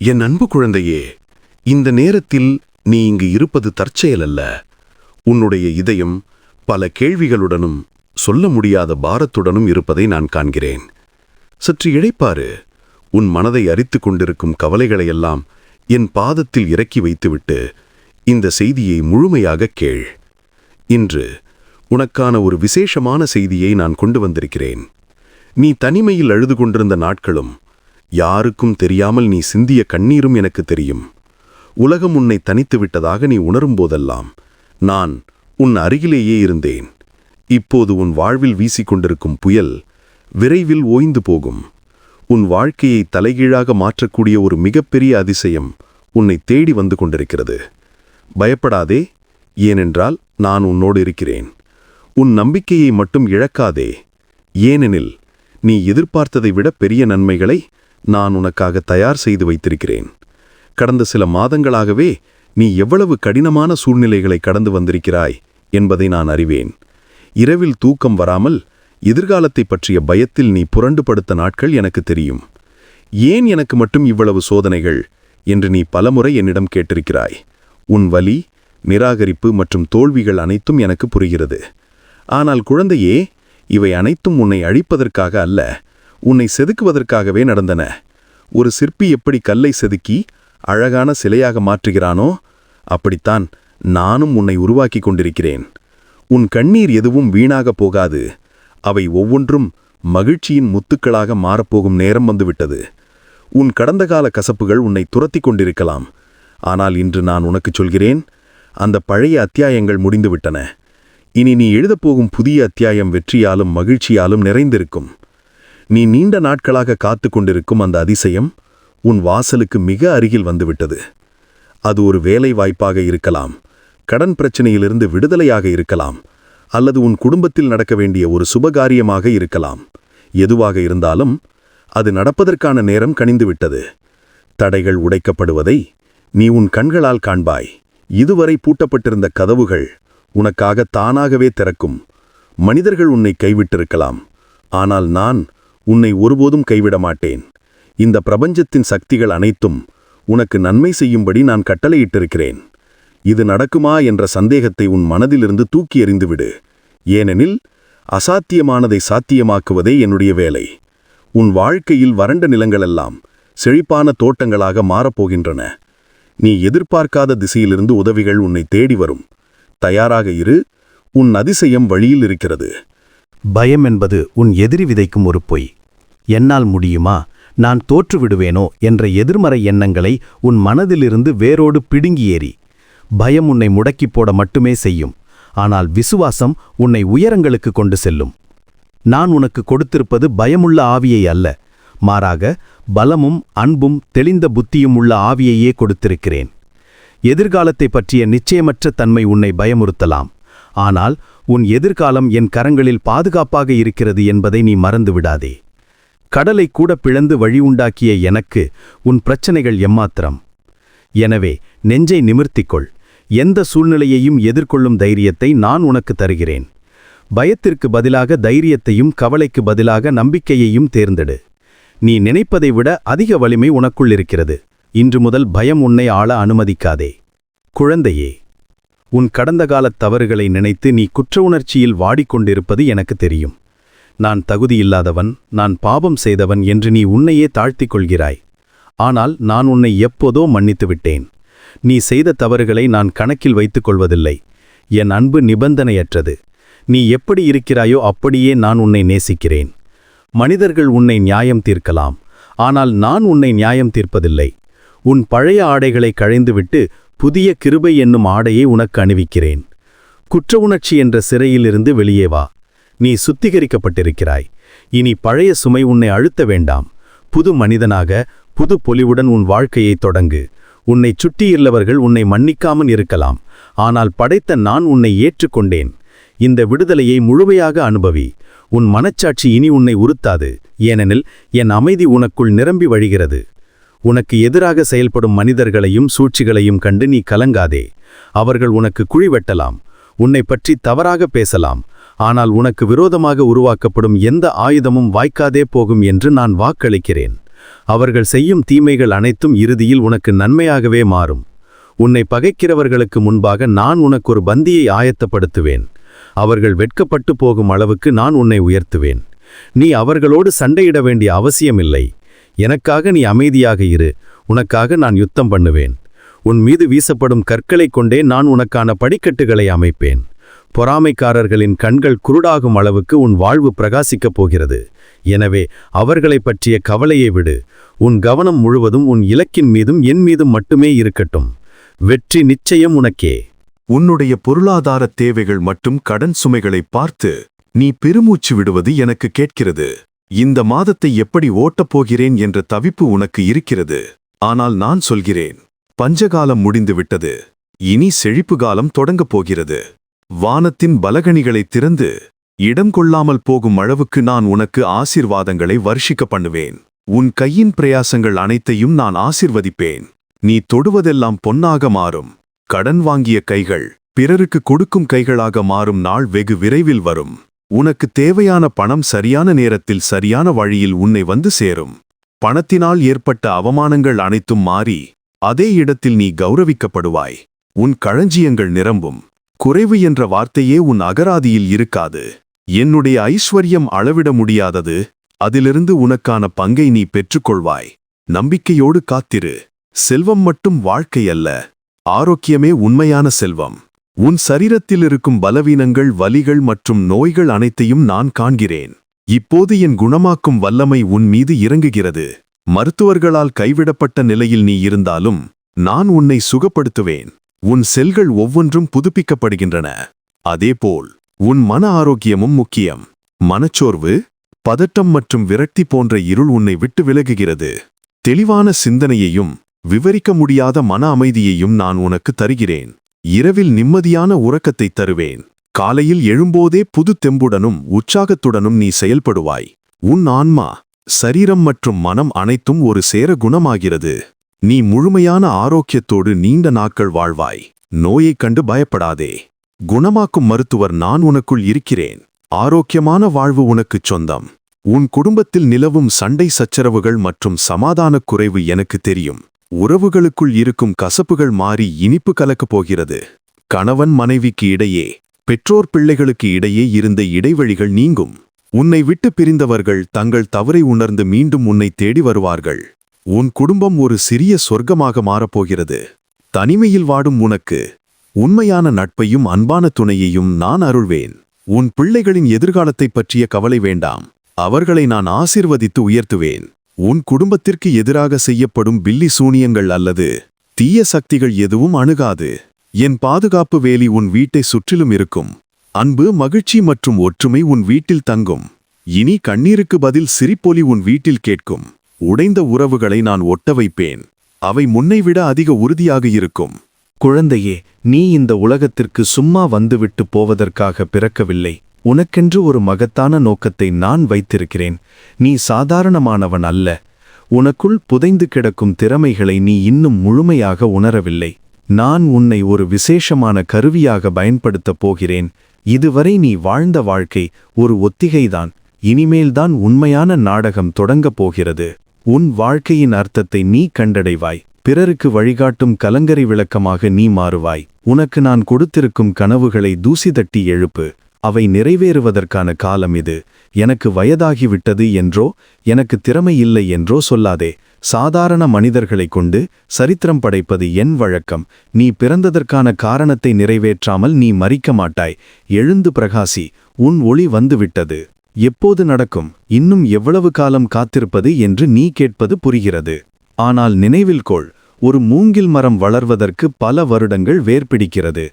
என் அன்பு குழந்தையே இந்த நேரத்தில் நீ இங்கு இருப்பது தற்செயல் அல்ல. உன்னுடைய இதயம் பல கேள்விகளுடனும் சொல்ல முடியாத பாரத்துடனும் இருப்பதை நான் காண்கிறேன். சற்று இழைப்பாரு உன் மனதை அரித்துக் கொண்டிருக்கும் கவலைகளையெல்லாம் என் பாதத்தில் இறக்கி வைத்துவிட்டு இந்த செய்தியை முழுமையாக கேள். இன்று உனக்கான ஒரு விசேஷமான செய்தியை நான் கொண்டு வந்திருக்கிறேன். நீ தனிமையில் அழுது கொண்டிருந்த நாட்களும் யாருக்கும் தெரியாமல் நீ சிந்திய கண்ணீரும் எனக்கு தெரியும். உலகம் உன்னை தனித்து விட்டதாக நீ உணரும் போதெல்லாம் நான் உன் அருகிலேயே இருந்தேன். இப்போது உன் வாழ்வில் வீசிக்கொண்டிருக்கும் புயல் விரைவில் ஓய்ந்து போகும். உன் வாழ்க்கையை தலைகீழாக மாற்றக்கூடிய ஒரு மிகப்பெரிய அதிசயம் உன்னை தேடி வந்து கொண்டிருக்கிறது. பயப்படாதே ஏனென்றால் நான் உன்னோடு இருக்கிறேன். உன் நம்பிக்கையை மட்டும் இழக்காதே ஏனெனில் நீ எதிர்பார்த்ததை விட பெரிய நன்மைகளை நான் உனக்காக தயார் செய்து வைத்திருக்கிறேன். கடந்த சில மாதங்களாகவே நீ எவ்வளவு கடினமான சூழ்நிலைகளை கடந்து வந்திருக்கிறாய் என்பதை நான் அறிவேன். இரவில் தூக்கம் வராமல் எதிர்காலத்தை பற்றிய பயத்தில் நீ புரண்டு படுத்த நாட்கள் எனக்கு தெரியும். ஏன் எனக்கு மட்டும் இவ்வளவு சோதனைகள் என்று நீ பலமுறை என்னிடம் கேட்டிருக்கிறாய். உன் வலி நிராகரிப்பு மற்றும் தோல்விகள் அனைத்தும் எனக்கு புரிகிறது. ஆனால் குழந்தையே இவை அனைத்தும் உன்னை அழிப்பதற்காக அல்ல உன்னை செதுக்குவதற்காகவே நடந்தன. ஒரு சிற்பி எப்படி கல்லை செதுக்கி அழகான சிலையாக மாற்றுகிறானோ அப்படித்தான் நானும் உன்னை உருவாக்கிக் கொண்டிருக்கிறேன். உன் கண்ணீர் எதுவும் வீணாகப் போகாது. அவை ஒவ்வொன்றும் மகிழ்ச்சியின் முத்துக்களாக மாறப்போகும் நேரம் வந்துவிட்டது. உன் கடந்த கால கசப்புகள் உன்னை துரத்திக் கொண்டிருக்கலாம். ஆனால் இன்று நான் உனக்குச் சொல்கிறேன் அந்த பழைய அத்தியாயங்கள் முடிந்துவிட்டன. இனி நீ எழுதப்போகும் புதிய அத்தியாயம் வெற்றியாலும் மகிழ்ச்சியாலும் நிறைந்திருக்கும். நீ நீண்ட நாட்களாக காத்து கொண்டிருக்கும் அந்த அதிசயம் உன் வாசலுக்கு மிக அருகில் வந்துவிட்டது. அது ஒரு வேலை வாய்ப்பாக இருக்கலாம் கடன் பிரச்சனையிலிருந்து விடுதலையாக இருக்கலாம் அல்லது உன் குடும்பத்தில் நடக்க வேண்டிய ஒரு சுபகாரியமாக இருக்கலாம். எதுவாக இருந்தாலும் அது நடப்பதற்கான நேரம் கனிந்துவிட்டது. தடைகள் உடைக்கப்படுவதை நீ உன் கண்களால் காண்பாய். இதுவரை பூட்டப்பட்டிருந்த கதவுகள் உனக்காக தானாகவே திறக்கும். மனிதர்கள் உன்னை கைவிட்டிருக்கலாம். ஆனால் நான் உன்னை ஒருபோதும் கைவிட மாட்டேன் இந்த பிரபஞ்சத்தின் சக்திகள் அனைத்தும் உனக்கு நன்மை செய்யும்படி நான் கட்டளையிட்டிருக்கிறேன். இது நடக்குமா என்ற சந்தேகத்தை உன் மனதிலிருந்து தூக்கி எறிந்துவிடு. ஏனெனில் அசாத்தியமானதை சாத்தியமாக்குவதே என்னுடைய வேலை. உன் வாழ்க்கையில் வறண்ட நிலங்களெல்லாம் செழிப்பான தோட்டங்களாக மாறப்போகின்றன. நீ எதிர்பார்க்காத திசையிலிருந்து உதவிகள் உன்னை தேடி வரும். தயாராக இரு உன் அதிசயம் வழியில் இருக்கிறது. பயம் என்பது உன் எதிரி விதைக்கும் ஒரு பொய். என்னால் முடியுமா? நான் தோற்றுவிடுவேனோ என்ற எதிர்மறை எண்ணங்களை உன் மனதிலிருந்து வேரோடு பிடுங்கி ஏறி. பயம் உன்னை முடக்கிப் போட மட்டுமே செய்யும். ஆனால் விசுவாசம் உன்னை உயரங்களுக்கு கொண்டு செல்லும். நான் உனக்கு கொடுத்திருப்பது பயமுள்ள ஆவியை அல்ல. மாறாக பலமும் அன்பும் தெளிந்த புத்தியும் உள்ள ஆவியையே கொடுத்திருக்கிறேன். எதிர்காலத்தை பற்றிய நிச்சயமற்ற தன்மை உன்னை பயமுறுத்தலாம். ஆனால் உன் எதிர்காலம் என் கரங்களில் பாதுகாப்பாக இருக்கிறது என்பதை நீ மறந்து விடாதே கடலை கூட பிளந்து வழி உண்டாக்கிய எனக்கு உன் பிரச்சனைகள் எம்மாத்திரம். எனவே நெஞ்சை நிமிர்த்திக்கொள். எந்த சூழ்நிலையையும் எதிர்கொள்ளும் தைரியத்தை நான் உனக்கு தருகிறேன். பயத்திற்கு பதிலாக தைரியத்தையும் கவலைக்கு பதிலாக நம்பிக்கையையும் தேர்ந்தெடு. நீ நினைப்பதை விட அதிக வலிமை உனக்குள் இருக்கிறது. இன்று முதல் பயம் உன்னை ஆள அனுமதிக்காதே. குழந்தையே உன் கடந்த காலத் தவறுகளை நினைத்து நீ குற்ற உணர்ச்சியில் வாடிக்கொண்டிருப்பது எனக்கு தெரியும். நான் தகுதியில்லாதவன் நான் பாபம் செய்தவன் என்று நீ உன்னையே தாழ்த்திக் கொள்கிறாய். ஆனால் நான் உன்னை எப்போதோ மன்னித்து விட்டேன். நீ செய்த தவறுகளை நான் கணக்கில் வைத்துக் கொள்வதில்லை. என் அன்பு நிபந்தனையற்றது. நீ எப்படி இருக்கிறாயோ அப்படியே நான் உன்னை நேசிக்கிறேன். மனிதர்கள் உன்னை நியாயம் தீர்க்கலாம். ஆனால் நான் உன்னை நியாயம் தீர்ப்பதில்லை. உன் பழைய ஆடைகளை கழைந்துவிட்டு புதிய கிருபை என்னும் ஆடையை உனக்கு அணிவிக்கிறேன். குற்ற உணர்ச்சி என்ற சிறையிலிருந்து வெளியே வா. நீ சுத்திகரிக்கப்பட்டிருக்கிறாய். இனி பழைய சுமை உன்னை அழுத்த வேண்டாம். புது மனிதனாக புது பொலிவுடன் உன் வாழ்க்கையை தொடங்கு. உன்னை சுட்டியுள்ளவர்கள் உன்னை மன்னிக்காமல் இருக்கலாம். ஆனால் படைத்த நான் உன்னை ஏற்றுக்கொண்டேன். இந்த விடுதலையை முழுமையாக அனுபவி. உன் மனச்சாட்சி இனி உன்னை உறுத்தாது. ஏனெனில் என் அமைதி உனக்குள் நிரம்பி வழிகிறது. உனக்கு எதிராக செயல்படும் மனிதர்களையும் சூழ்ச்சிகளையும் கண்டு நீ கலங்காதே. அவர்கள் உனக்கு குழி வெட்டலாம் உன்னை பற்றி தவறாக பேசலாம் ஆனால் உனக்கு விரோதமாக உருவாக்கப்படும் எந்த ஆயுதமும் வாய்க்காதே போகும் என்று நான் வாக்களிக்கிறேன். அவர்கள் செய்யும் தீமைகள் அனைத்தும் இறுதியில் உனக்கு நன்மையாகவே மாறும். உன்னை பகைக்கிறவர்களுக்கு முன்பாக நான் உனக்கு ஒரு பந்தியை ஆயத்தப்படுத்துவேன். அவர்கள் வெட்கப்பட்டு போகும் அளவுக்கு நான் உன்னை உயர்த்துவேன். நீ அவர்களோடு சண்டையிட வேண்டிய அவசியமில்லை. எனக்காக நீ அமைதியாக இரு. உனக்காக நான் யுத்தம் பண்ணுவேன். உன் மீது வீசப்படும் கற்களைக் கொண்டே நான் உனக்கான படிக்கட்டுகளை அமைப்பேன். பொறாமைக்காரர்களின் கண்கள் குருடாகும் அளவுக்கு உன் வாழ்வு பிரகாசிக்கப் போகிறது. எனவே அவர்களைப் பற்றிய கவலையை விடு. உன் கவனம் முழுவதும் உன் இலக்கின் மீதும் என் மீதும் மட்டுமே இருக்கட்டும். வெற்றி நிச்சயம் உனக்கே. உன்னுடைய பொருளாதார தேவைகள் மற்றும் கடன் சுமைகளை பார்த்து நீ பெருமூச்சு விடுவது எனக்கு கேட்கிறது. இந்த மாதத்தை எப்படி ஓட்டப் போகிறேன் என்ற தவிப்பு உனக்கு இருக்கிறது. ஆனால் நான் சொல்கிறேன் பஞ்சகாலம் முடிந்துவிட்டது. இனி செழிப்பு காலம் தொடங்கப் போகிறது. வானத்தின் பலகணிகளை திறந்து இடம் கொள்ளாமல் போகும் அளவுக்கு நான் உனக்கு ஆசிர்வாதங்களை வர்ஷிக்க பண்ணுவேன். உன் கையின் பிரயாசங்கள் அனைத்தையும் நான் ஆசிர்வதிப்பேன். நீ தொடுவதெல்லாம் பொன்னாக மாறும். கடன் வாங்கிய கைகள் பிறருக்கு கொடுக்கும் கைகளாக மாறும் நாள் வெகு விரைவில் வரும். உனக்கு தேவையான பணம் சரியான நேரத்தில் சரியான வழியில் உன்னை வந்து சேரும். பணத்தினால் ஏற்பட்ட அவமானங்கள் அனைத்தும் மாறி அதே இடத்தில் நீ கௌரவிக்கப்படுவாய். உன் களஞ்சியங்கள் நிரம்பும். குறைவு என்ற வார்த்தையே உன் அகராதியில் இருக்காது. என்னுடைய ஐஸ்வர்யம் அளவிட முடியாதது அதிலிருந்து உனக்கான பங்கை நீ பெற்றுக்கொள்வாய். நம்பிக்கையோடு காத்திரு. செல்வம் மட்டும் வாழ்க்கை அல்ல ஆரோக்கியமே உண்மையான செல்வம். உன் சரீரத்தில் இருக்கும் பலவீனங்கள் வலிகள் மற்றும் நோய்கள் அனைத்தையும் நான் காண்கிறேன். இப்போது என் குணமாக்கும் வல்லமை உன் மீது இறங்குகிறது. மருத்துவர்களால் கைவிடப்பட்ட நிலையில் நீ இருந்தாலும் நான் உன்னை சுகப்படுத்துவேன். உன் செல்கள் ஒவ்வொன்றும் புதுப்பிக்கப்படுகின்றன. அதேபோல் உன் மன ஆரோக்கியமும் முக்கியம். மனச்சோர்வு பதட்டம் மற்றும் விரக்தி போன்ற இருள் உன்னை விட்டு விலகுகிறது. தெளிவான சிந்தனையையும் விவரிக்க முடியாத மன அமைதியையும் நான் உனக்கு தருகிறேன். இரவில் நிம்மதியான உறக்கத்தை தருவேன். காலையில் எழும்போதே புது தெம்புடனும் உற்சாகத்துடனும் நீ செயல்படுவாய். உன் ஆன்மா சரீரம் மற்றும் மனம் அனைத்தும் ஒரு சேர குணமாகிறது. நீ முழுமையான ஆரோக்கியத்தோடு நீண்ட நாட்கள் வாழ்வாய். நோயைக் கண்டு பயப்படாதே. குணமாக்கும் மருத்துவர் நான் உனக்குள் இருக்கிறேன். ஆரோக்கியமான வாழ்வு உனக்குச் சொந்தம். உன் குடும்பத்தில் நிலவும் சண்டை சச்சரவுகள் மற்றும் சமாதானக் குறைவு எனக்கு தெரியும். உறவுகளுக்குள் இருக்கும் கசப்புகள் மாறி இனிப்பு கலக்கப் போகிறது. கணவன் மனைவிக்கு இடையே பெற்றோர் பிள்ளைகளுக்கு இடையே இருந்த இடைவெளிகள் நீங்கும். உன்னை விட்டு பிரிந்தவர்கள் தங்கள் தவறை உணர்ந்து மீண்டும் உன்னை தேடி வருவார்கள். உன் குடும்பம் ஒரு சிறிய சொர்க்கமாக மாறப்போகிறது தனிமையில் வாடும் உனக்கு உண்மையான நட்பையும் அன்பான துணையையும் நான் அருள்வேன். உன் பிள்ளைகளின் எதிர்காலத்தைப் பற்றிய கவலை வேண்டாம். அவர்களை நான் ஆசிர்வதித்து உயர்த்துவேன். உன் குடும்பத்திற்கு எதிராக செய்யப்படும் பில்லி சூனியங்கள் அல்லது தீய சக்திகள் எதுவும் அணுகாது. என் பாதுகாப்பு வேலி உன் வீட்டை சுற்றிலும் இருக்கும். அன்பு மகிழ்ச்சி மற்றும் ஒற்றுமை உன் வீட்டில் தங்கும். இனி கண்ணீருக்கு பதில் சிரிப்பொலி உன் வீட்டில் கேட்கும். உடைந்த உறவுகளை நான் ஒட்ட வைப்பேன். அவை முன்னைவிட அதிக உறுதியாக இருக்கும். குழந்தையே நீ இந்த உலகத்திற்கு சும்மா வந்துவிட்டு போவதற்காக பிறக்கவில்லை. உனக்கென்று ஒரு மகத்தான நோக்கத்தை நான் வைத்திருக்கிறேன். நீ சாதாரணமானவன் அல்ல. உனக்குள் புதைந்து கிடக்கும் திறமைகளை நீ இன்னும் முழுமையாக உணரவில்லை. நான் உன்னை ஒரு விசேஷமான கருவியாக பயன்படுத்தப் போகிறேன். இதுவரை நீ வாழ்ந்த வாழ்க்கை ஒரு ஒத்திகைதான். இனிமேல்தான் உண்மையான நாடகம் தொடங்கப் போகிறது. உன் வாழ்க்கையின் அர்த்தத்தை நீ கண்டடைவாய். பிறருக்கு வழிகாட்டும் கலங்கரை விளக்கமாக நீ மாறுவாய். உனக்கு நான் கொடுத்திருக்கும் கனவுகளை தூசி தட்டி எழுப்பு. அவை நிறைவேறுவதற்கான காலம் இது. எனக்கு வயதாகிவிட்டது என்றோ எனக்கு திறமை இல்லை என்றோ சொல்லாதே. சாதாரண மனிதர்களைக் கொண்டு சரித்திரம் படைப்பது என் வழக்கம். நீ பிறந்ததற்கான காரணத்தை நிறைவேற்றாமல் நீ மறிக்க மாட்டாய். எழுந்து பிரகாசி உன் ஒளி வந்துவிட்டது. எப்போது நடக்கும்? இன்னும் எவ்வளவு காலம் காத்திருப்பது என்று நீ கேட்பது புரிகிறது. ஆனால் நினைவில் கொள் ஒரு மூங்கில் மரம் வளர்வதற்கு பல வருடங்கள் வேர்பிடிக்கிறது.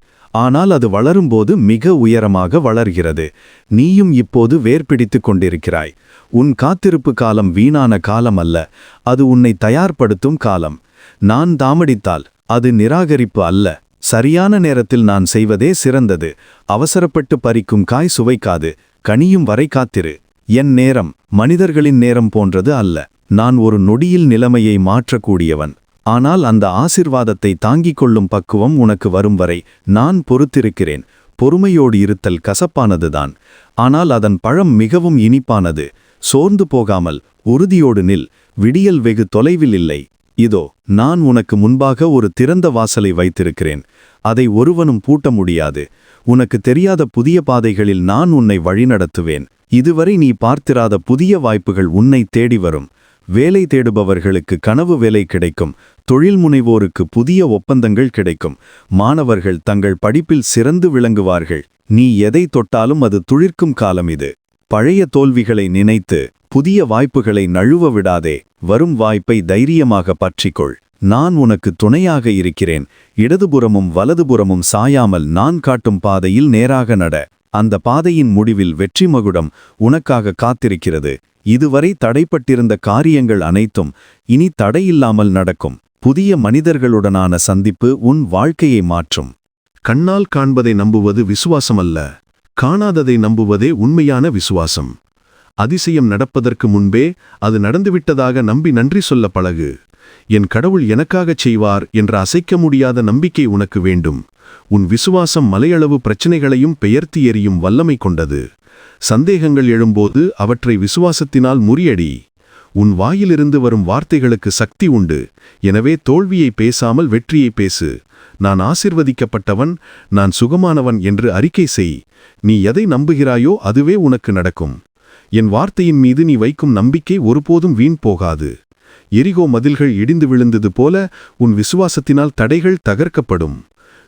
ஆனால் அது வளரும்போது மிக உயரமாக வளர்கிறது. நீயும் இப்போது வேர்பிடித்து கொண்டிருக்கிறாய். உன் காத்திருப்பு காலம் வீணான காலம் அல்ல. அது உன்னை தயார்படுத்தும் காலம். நான் தாமடித்தால் அது நிராகரிப்பு அல்ல. சரியான நேரத்தில் நான் செய்வதே சிறந்தது. அவசரப்பட்டு பறிக்கும் காய் சுவைக்காது. கனியும் வரை காத்திரு. என் நேரம் மனிதர்களின் நேரம் போன்றது அல்ல. நான் ஒரு நொடியில் நிலைமையை மாற்றக்கூடியவன். ஆனால் அந்த ஆசிர்வாதத்தை தாங்கிக் கொள்ளும் பக்குவம் உனக்கு வரும் வரை நான் பொறுத்திருக்கிறேன். பொறுமையோடு இருத்தல் கசப்பானதுதான். ஆனால் அதன் பழம் மிகவும் இனிப்பானது. சோர்ந்து போகாமல் உறுதியோடு நில். விடியல் வெகு தொலைவில் இல்லை. இதோ நான் உனக்கு முன்பாக ஒரு திறந்த வாசலை வைத்திருக்கிறேன். அதை ஒருவனும் பூட்ட முடியாது. உனக்கு தெரியாத புதிய பாதைகளில் நான் உன்னை வழிநடத்துவேன். இதுவரை நீ பார்த்திராத புதிய வாய்ப்புகள் உன்னை தேடி வரும். வேலை தேடுபவர்களுக்கு கனவு வேலை கிடைக்கும். தொழில் முனைவோருக்கு புதிய ஒப்பந்தங்கள் கிடைக்கும். மாணவர்கள் தங்கள் படிப்பில் சிறந்து விளங்குவார்கள். நீ எதை தொட்டாலும் அது துளிர்க்கும் காலம் இது. பழைய தோல்விகளை நினைத்து புதிய வாய்ப்புகளை நழுவ விடாதே. வரும் வாய்ப்பை தைரியமாக பற்றிக்கொள். நான் உனக்கு துணையாக இருக்கிறேன். இடதுபுறமும் வலதுபுறமும் சாயாமல் நான் காட்டும் பாதையில் நேராக நட. அந்த பாதையின் முடிவில் வெற்றி மகுடம் உனக்காக காத்திருக்கிறது. இதுவரை தடைப்பட்டிருந்த காரியங்கள் அனைத்தும் இனி தடையில்லாமல் நடக்கும். புதிய மனிதர்களுடனான சந்திப்பு உன் வாழ்க்கையை மாற்றும். கண்ணால் காண்பதை நம்புவது விசுவாசமல்ல. காணாததை நம்புவதே உண்மையான விசுவாசம். அதிசயம் நடப்பதற்கு முன்பே அது நடந்துவிட்டதாக நம்பி நன்றி சொல்ல பழகு. என் கடவுள் எனக்காகச் செய்வார் என்ற அசைக்க முடியாத நம்பிக்கை உனக்கு வேண்டும். உன் விசுவாசம் மலையளவு பிரச்சனைகளையும் பெயர்த்தி எறியும் வல்லமை கொண்டது. சந்தேகங்கள் எழும்போது அவற்றை விசுவாசத்தினால் முறியடி. உன் வாயிலிருந்து வரும் வார்த்தைகளுக்கு சக்தி உண்டு. எனவே தோல்வியை பேசாமல் வெற்றியை பேசு. நான் ஆசிர்வதிக்கப்பட்டவன் நான் சுகமானவன் என்று அறிக்கை செய். நீ எதை நம்புகிறாயோ அதுவே உனக்கு நடக்கும். என் வார்த்தையின் மீது நீ வைக்கும் நம்பிக்கை ஒருபோதும் வீண் போகாது. எரிகோ மதில்கள் இடிந்து விழுந்தது போல உன் விசுவாசத்தினால் தடைகள் தகர்க்கப்படும்.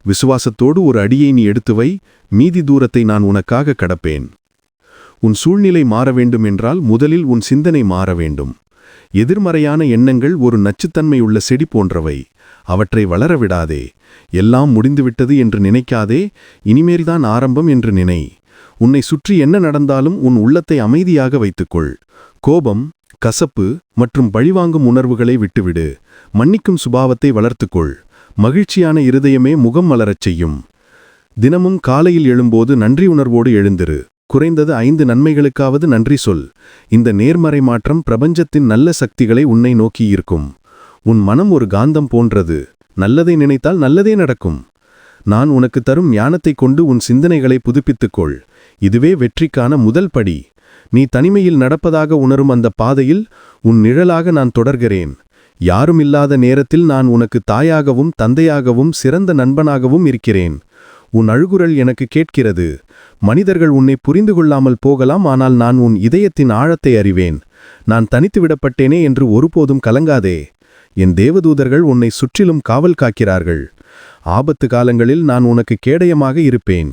விசுவாசத்தோடு ஒரு அடியை நீ எடுத்து வை மீதி தூரத்தை நான் உனக்காக கடப்பேன். உன் சூழ்நிலை மாற வேண்டும் என்றால் முதலில் உன் சிந்தனை மாற வேண்டும். எதிர்மறையான எண்ணங்கள் ஒரு நச்சுத்தன்மை உள்ள செடி போன்றவை. அவற்றை வளரவிடாதே எல்லாம் முடிந்துவிட்டது என்று நினைக்காதே. இனிமேல்தான் ஆரம்பம் என்று நினை. உன்னை சுற்றி என்ன நடந்தாலும் உன் உள்ளத்தை அமைதியாக வைத்துக்கொள். கோபம் கசப்பு மற்றும் பழிவாங்கும் உணர்வுகளை விட்டுவிடு. மன்னிக்கும் சுபாவத்தை வளர்த்துக்கொள். மகிழ்ச்சியான இருதயமே முகம் மலரச் செய்யும். தினமும் காலையில் எழும்போது நன்றி உணர்வோடு எழுந்திரு. குறைந்தது ஐந்து நன்மைகளுக்காவது நன்றி சொல். இந்த நேர்மறை மாற்றம் பிரபஞ்சத்தின் நல்ல சக்திகளை உன்னை நோக்கி இருக்கும் உன் மனம் ஒரு காந்தம் போன்றது. நல்லதை நினைத்தால் நல்லதே நடக்கும். நான் உனக்கு தரும் ஞானத்தை கொண்டு உன் சிந்தனைகளை புதுப்பித்துக்கொள். இதுவே வெற்றிக்கான முதல் படி. நீ தனிமையில் நடப்பதாக உணரும் அந்த பாதையில் உன் நிழலாக நான் தொடர்கிறேன். யாரும் இல்லாத நேரத்தில் நான் உனக்கு தாயாகவும் தந்தையாகவும் சிறந்த நண்பனாகவும் இருக்கிறேன். உன் அழுகுரல் எனக்கு கேட்கிறது. மனிதர்கள் உன்னை புரிந்து கொள்ளாமல் போகலாம் ஆனால் நான் உன் இதயத்தின் ஆழத்தை அறிவேன். நான் தனித்து விடப்பட்டேனே என்று ஒருபோதும் கலங்காதே. என் தேவதூதர்கள் உன்னை சுற்றிலும் காவல் காக்கிறார்கள். ஆபத்து காலங்களில் நான் உனக்கு கேடயமாக இருப்பேன்.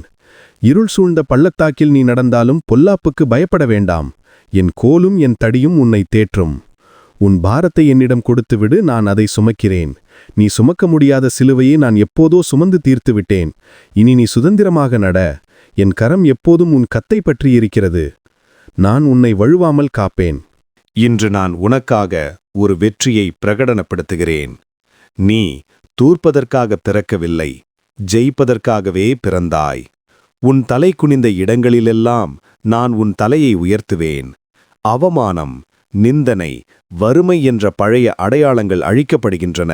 இருள் சூழ்ந்த பள்ளத்தாக்கில் நீ நடந்தாலும் பொல்லாப்புக்கு பயப்பட வேண்டாம். என் கோலும் என் தடியும் உன்னை தேற்றும். உன் பாரத்தை என்னிடம் கொடுத்துவிடு நான் அதை சுமக்கிறேன். நீ சுமக்க முடியாத சிலுவையை நான் எப்போதோ சுமந்து தீர்த்து விட்டேன் இனி நீ சுதந்திரமாக நட. என் கரம் எப்போதும் உன் கத்தை பற்றி இருக்கிறது. நான் உன்னை வழுவாமல் காப்பேன். இன்று நான் உனக்காக ஒரு வெற்றியை பிரகடனப்படுத்துகிறேன். நீ தூர்ப்பதற்காக பிறக்கவில்லை ஜெயிப்பதற்காகவே பிறந்தாய். உன் தலை குனிந்த இடங்களிலெல்லாம் நான் உன் தலையை உயர்த்துவேன். அவமானம் நிந்தனை வறுமை என்ற பழைய அடையாளங்கள் அழிக்கப்படுகின்றன.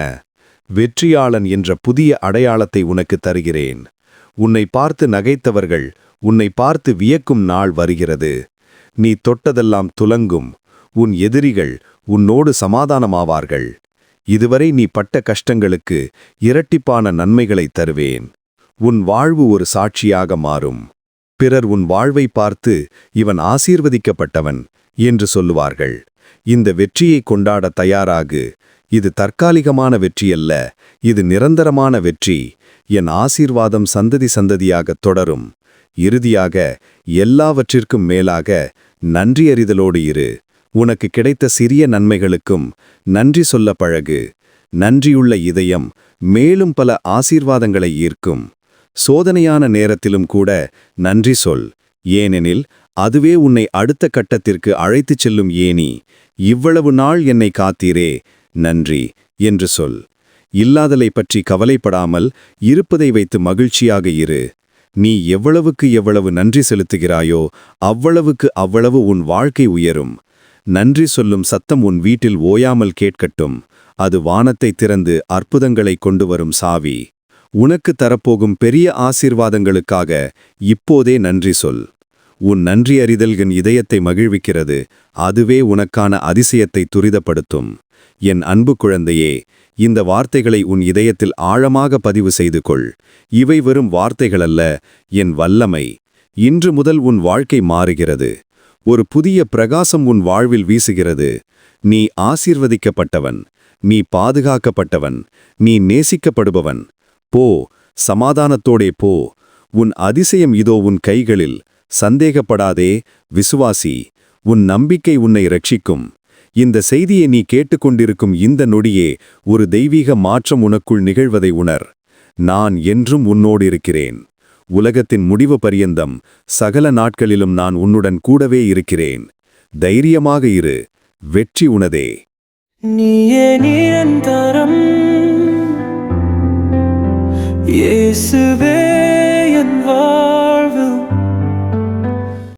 வெற்றியாளன் என்ற புதிய அடையாளத்தை உனக்கு தருகிறேன். உன்னை பார்த்து நகைத்தவர்கள் உன்னை பார்த்து வியக்கும் நாள் வருகிறது. நீ தொட்டதெல்லாம் துலங்கும் உன் எதிரிகள் உன்னோடு சமாதானமாவார்கள். இதுவரை நீ பட்ட கஷ்டங்களுக்கு இரட்டிப்பான நன்மைகளை தருவேன். உன் வாழ்வு ஒரு சாட்சியாக மாறும். பிறர் உன் வாழ்வை பார்த்து இவன் ஆசீர்வதிக்கப்பட்டவன் என்று சொல்லுவார்கள். இந்த வெற்றியை கொண்டாட தயாராகு. இது தற்காலிகமான வெற்றியல்ல. இது நிரந்தரமான வெற்றி. என் ஆசீர்வாதம் சந்ததி சந்ததியாக தொடரும். இறுதியாக எல்லாவற்றிற்கும் மேலாக நன்றியறிதலோடு இரு. உனக்கு கிடைத்த சிறிய நன்மைகளுக்கும் நன்றி சொல்ல பழகு. நன்றியுள்ள இதயம் மேலும் பல ஆசீர்வாதங்களை ஈர்க்கும். சோதனையான நேரத்திலும் கூட நன்றி சொல். ஏனெனில் அதுவே உன்னை அடுத்த கட்டத்திற்கு அழைத்துச் செல்லும் ஏனி. இவ்வளவு நாள் என்னை காத்தீரே நன்றி என்று சொல். இல்லாதலை பற்றி கவலைப்படாமல் இருப்பதை வைத்து மகிழ்ச்சியாக இரு. நீ எவ்வளவுக்கு எவ்வளவு நன்றி செலுத்துகிறாயோ அவ்வளவுக்கு அவ்வளவு உன் வாழ்க்கை உயரும். நன்றி சொல்லும் சத்தம் உன் வீட்டில் ஓயாமல் கேட்கட்டும். அது வானத்தை திறந்து அற்புதங்களை கொண்டு வரும் சாவி. உனக்கு தரப்போகும் பெரிய ஆசீர்வாதங்களுக்காக இப்போதே நன்றி சொல். உன் நன்றி அறிதல்கின் இதயத்தை மகிழ்விக்கிறது. அதுவே உனக்கான அதிசயத்தை துரிதப்படுத்தும். என் அன்பு குழந்தையே இந்த வார்த்தைகளை உன் இதயத்தில் ஆழமாக பதிவு செய்து கொள். இவை வெறும் வார்த்தைகளல்ல என் வல்லமை. இன்று முதல் உன் வாழ்க்கை மாறுகிறது. ஒரு புதிய பிரகாசம் உன் வாழ்வில் வீசுகிறது. நீ ஆசீர்வதிக்கப்பட்டவன் நீ பாதுகாக்கப்பட்டவன் நீ நேசிக்கப்படுபவன். போ சமாதானத்தோடே போ. உன் அதிசயம் இதோ உன் கைகளில். சந்தேகப்படாதே விசுவாசி. உன் நம்பிக்கை உன்னை ரட்சிக்கும் இந்த செய்தியை நீ கேட்டுக்கொண்டிருக்கும் இந்த நொடியே ஒரு தெய்வீக மாற்றம் உனக்குள் நிகழ்வதை உணர். நான் என்றும் உன்னோடு இருக்கிறேன். உலகத்தின் முடிவு பரியந்தம். சகல நாட்களிலும் நான் உன்னுடன் கூடவே இருக்கிறேன். தைரியமாக இரு. வெற்றி உனதே. நீயே நிரந்தரம். இயேசுவே என் வா